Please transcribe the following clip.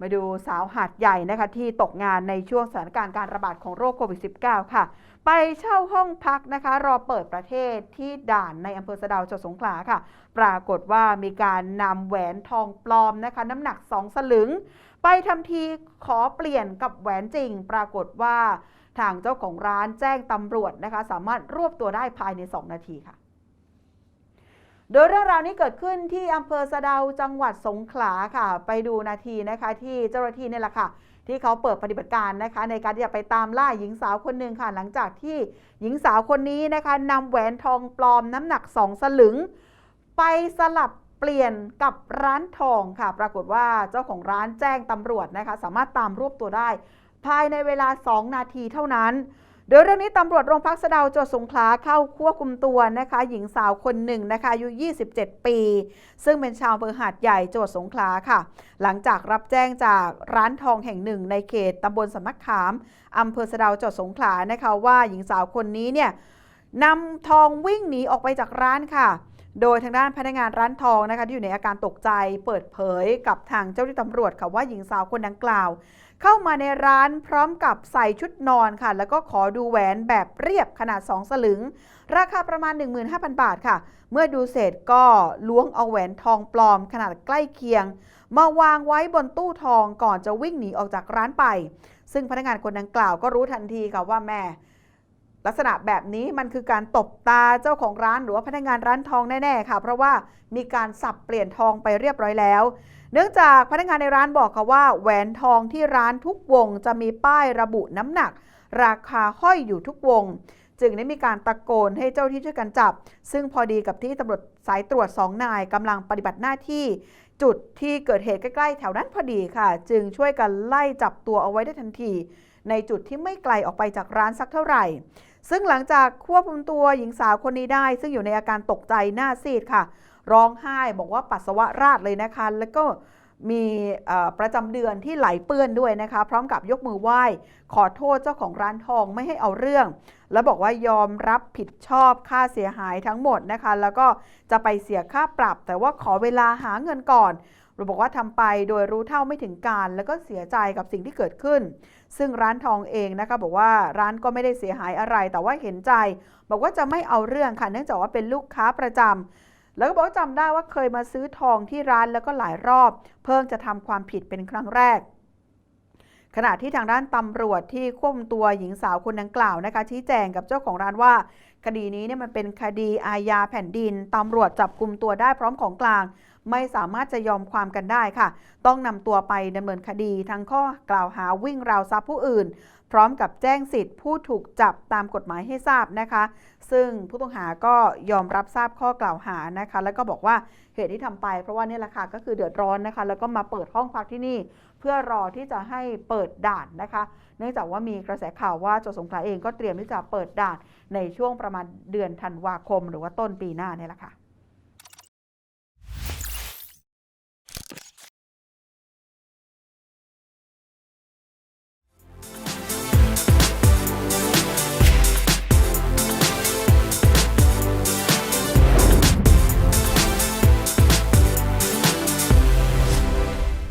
มาดูสาวหาดใหญ่นะคะที่ตกงานในช่วงสถานการณ์การระบาดของโรคโควิด -19 ค่ะ ไปเช่าห้องพักนะคะ รอเปิดประเทศที่ด่านในอำเภอสะดาวจังหวัดสงขลาค่ะ ปรากฏว่ามีการนำแหวนทองปลอมนะคะ น้ำหนัก 2 สลึง ไปทำทีขอเปลี่ยนกับแหวนจริง ปรากฏว่าทางเจ้าของร้านแจ้งตำรวจนะคะ สามารถรวบตัวได้ภายใน 2 นาทีค่ะ โดยเรื่องราวนี้เกิดขึ้นที่อำเภอสะเดาจังหวัดสงขลาค่ะ ไปดูนาทีนะคะที่เจ้าหน้าที่นี่แหละค่ะ ที่เขาเปิดปฏิบัติการนะคะ ในการที่จะไปตามล่าหญิงสาวคนหนึ่งค่ะ หลังจากที่หญิงสาวคนนี้นะคะนำแหวนทองปลอมน้ำหนัก2สลึง ไปสลับเปลี่ยนกับร้านทองค่ะ ปรากฏว่าเจ้าของร้านแจ้งตำรวจนะคะ สามารถตามรวบตัวได้ ภายในเวลา 2 นาทีเท่านั้น โดยเรื่องนี้ตำรวจโรงพักสะเดาวจังหวัดสงขลาเข้าควบคุมตัวนะคะ หญิงสาวคนหนึ่งนะคะอายุ 27 ปี ซึ่งเป็นชาวอำเภอหาดใหญ่จังหวัดสงขลาค่ะ หลังจากรับแจ้งจากร้านทองแห่งหนึ่ง ในเขตตำบลสำนักขามอำเภอสะเดาวจังหวัดสงขลานะคะว่าหญิงสาวคนนี้เนี่ยนำทองวิ่งหนีออกไปจากร้านค่ะ โดยทางด้านพนักงานร้านทองนะคะที่อยู่ในอาการตกใจเปิดเผยกับทางเจ้าหน้าที่ตำรวจค่ะว่าหญิงสาวคนดังกล่าว เข้ามาในร้านพร้อมกับใส่ชุดนอนค่ะ แล้วก็ขอดูแหวนแบบเรียบขนาด 2 สลึง ราคาประมาณ 15,000 บาทค่ะ เมื่อดูเสร็จก็ล้วงเอาแหวนทองปลอมขนาดใกล้เคียง มาวางไว้บนตู้ทองก่อนจะวิ่งหนีออกจากร้านไป ซึ่งพนักงานคนดังกล่าวก็รู้ทันทีค่ะว่าแม่ ลักษณะแบบนี้มันคือการตบตาเจ้าของร้านหรือว่าพนักงานร้านทองแน่ๆค่ะ เพราะว่ามีการสับเปลี่ยนทองไปเรียบร้อยแล้ว เนื่องจากพนักงานในร้านบอกค่ะว่า แหวนทองที่ร้านทุกวง จะมีป้ายระบุน้ำหนัก ราคาห้อยอยู่ทุกวง จึงได้มีการตะโกนให้เจ้าที่ช่วยกันจับ ซึ่งพอดีกับที่ตำรวจสายตรวจสองนายกำลังปฏิบัติหน้าที่ จุดที่เกิดเหตุใกล้ๆ แถวนั้นพอดีค่ะ จึงช่วยกันไล่จับตัวเอาไว้ได้ทันที ในจุดที่ไม่ไกลออกไปจากร้านสักเท่าไหร่ ซึ่งหลังจากควบคุมตัวหญิงสาวคนนี้ได้ ซึ่งอยู่ในอาการตกใจหน้าซีดค่ะ ร้องไห้บอกว่าปัสสาวะราดเลยนะคะ แล้วก็ มีประจำเดือนที่ไหลเปื้อนด้วยนะคะ พร้อมกับยกมือไหว้ ขอโทษเจ้าของร้านทองไม่ให้เอาเรื่อง แล้วบอกว่ายอมรับผิดชอบค่าเสียหายทั้งหมดนะคะ แล้วก็จะไปเสียค่าปรับ แต่ว่าขอเวลาหาเงินก่อนเราบอกว่าทำไปโดยรู้เท่าไม่ถึงการ แล้วก็เสียใจกับสิ่งที่เกิดขึ้น ซึ่งร้านทองเองนะคะบอกว่าร้านก็ไม่ได้เสียหายอะไร แต่ว่าเห็นใจ บอกว่าจะไม่เอาเรื่องค่ะเนื่องจากว่าเป็นลูกค้าประจำ แล้วก็บอกจำจำได้ว่าเคยมาซื้อทองที่ร้านแล้วก็หลายรอบ เพิ่งจะทำความผิดเป็นครั้งแรก ขณะที่ทางด้านตำรวจที่ควบคุมตัวหญิงสาวคนดังกล่าวนะคะ ชี้แจงกับเจ้าของร้านว่า คดีนี้เนี่ยมันเป็นคดีอาญาแผ่นดินตำรวจจับกลุ่มตัวได้พร้อมของกลาง ไม่สามารถจะยอมความกันได้ค่ะ ต้องนำตัวไปดำเนินคดีทั้งข้อกล่าวหาวิ่งราวทรัพย์ผู้อื่น พร้อมกับแจ้งสิทธิ์ผู้ถูกจับตามกฎหมายให้ทราบนะคะ ซึ่งผู้ต้องหาก็ยอมรับทราบข้อกล่าวหานะคะ แล้วก็บอกว่าเหตุที่ทำไป เพราะว่านี่แหละค่ะก็คือเดือดร้อนนะคะ แล้วก็มาเปิดห้องพักที่นี่ เพื่อรอที่จะให้เปิดด่านนะคะ เนื่องจากว่ามีกระแสข่าวว่าจังหวัดสงขลาเองก็เตรียมที่จะเปิดด่านในช่วงประมาณเดือนธันวาคม หรือว่าต้นปีหน้าเนี่ยแหละค่ะ